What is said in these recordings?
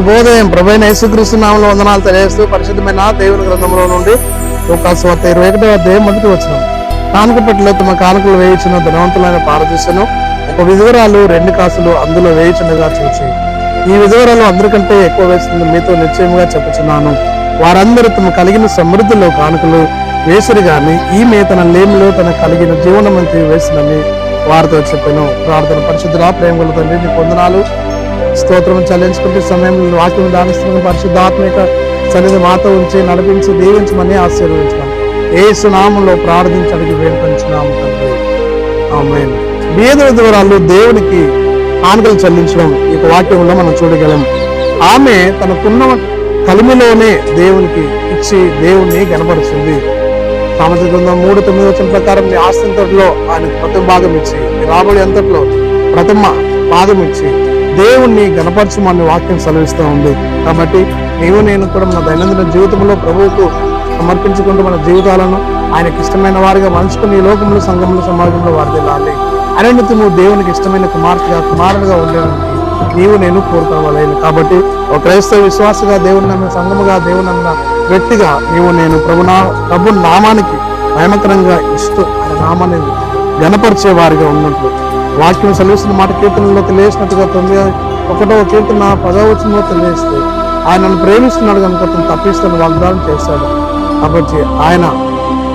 శుభోదయం. ప్రభైన యేసుక్రీస్తు నామంలో వందనాలు తెలియజేస్తూ పరిశుద్ధమైన దేవుని గ్రంథంలో నుండి ఒక స్వత ఇరవై ఒకటో అధ్యాయం మొదటి వచ్చిన కానుక పెట్టిలో తమ కానుకలు వేయించిన ధనవంతులైన పారదీశను ఒక విధవరాలు రెండు కాసులు అందులో వేయించుండగా చూచి ఈ విధవరాలు అందరికంటే ఎక్కువ వేసింది మీతో నిశ్చయముగా చెప్పుచున్నాను. వారందరూ తమ కలిగిన సమృద్ధిలో కానుకలు వేసిరు గాని ఈమె తన లేమిలో తన కలిగిన జీవనమంతి వేసినని వారితో చెప్పాను. ప్రార్థన పరిశుద్ధుల గల తండ్రి నీ పొందనాలు స్తోత్రం చెల్లించుకుంటే సమయం వాక్యం దానిస్తున్న పరిశుద్ధాత్మిక సన్నిధి మాతో ఉంచి నడిపించి దీవించమని ఆశీర్వదించమని ఏసు నామంలో ప్రార్థించడానికి వేడుకొంచున్నాము తండ్రి. ఆమె బీద విధవరాలు దేవునికి కానుకలు చెల్లించడం ఈ వాక్యంలో మనం చూడగలం. ఆమె తనకున్న కలిమిలోనే దేవునికి ఇచ్చి దేవుణ్ణి గనపరుస్తుంది. సామెత గ్రంథం మూడు తొమ్మిది వచ్చిన ప్రకారం నీ ఆస్తింతట్లో ఆయన ప్రథమ భాగం ఇచ్చి రాబడి అంతట్లో ప్రథమ భాగం ఇచ్చి దేవుణ్ణి గణపరచమని వాక్యం సెలవిస్తూ ఉంది. కాబట్టి నీవు నేను కూడా మన దైనందిన జీవితంలో ప్రభువుకు సమర్పించుకుంటూ మన జీవితాలను ఆయనకి ఇష్టమైన వారిగా మలుచుకుని ఈ లోకంలో సంఘంలో సమాజంలో వారిదిల్లాలి అనునిత్యము దేవునికి ఇష్టమైన కుమార్తెగా కుమారుడుగా ఉండేవాడిని నీవు నేను కోరుకోవాలని. కాబట్టి ఒక క్రైస్తవ విశ్వాసగా దేవుని నమ్మిన సంఘముగా దేవుని నమ్మిన వ్యక్తిగా నీవు నేను ప్రభునా ప్రభు నామానికి భయమకరంగా ఇస్తూ ఆయన నామాన్ని గణపరిచే వారిగా ఉన్నట్లు వాక్యం సెలవిస్తున్న మాట కీర్తనలో తెలియసినట్టుగా తొమ్మిది ఒకటో కీర్తన పదవచనంలో తెలియస్తే ఆయనను ప్రేమిస్తున్నాడు కనుక తను తప్పిస్తాను వాగ్దానం చేశాడు. కాబట్టి ఆయన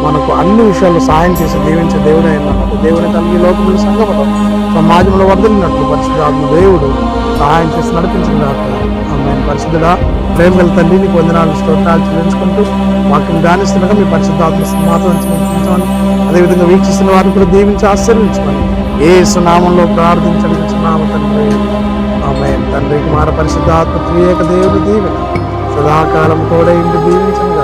మనకు అన్ని విషయాలు సహాయం చేసి దీవించే దేవుడు అయినట్టు దేవుని తల్లి లోకంలో సంగమడం సమాజంలో వర్దిలినట్లు పరిశుద్ధాత్మ దేవుడు సహాయం చేసి నడిపించిన ఆమె పరిశుద్ధుడా ప్రేమ గల తండ్రిని పొందినాలు స్తోత్రాలు చెల్లించుకుంటూ వాక్యం ధ్యానిస్తుండగా మీ పరిశుద్ధాత్మ సింహాతం అదేవిధంగా వీక్షిస్తున్న వారిని కూడా దీవించి ఆశీర్వించమని ఏ సునామంలో ప్రార్థించడం తండ్రి. ఆమె తండ్రి కుమార పరిశుద్ధాత్మ త్రియేక దేవుని దీవెన. సదాకాలం కూడా ఇంటి దీవించిన.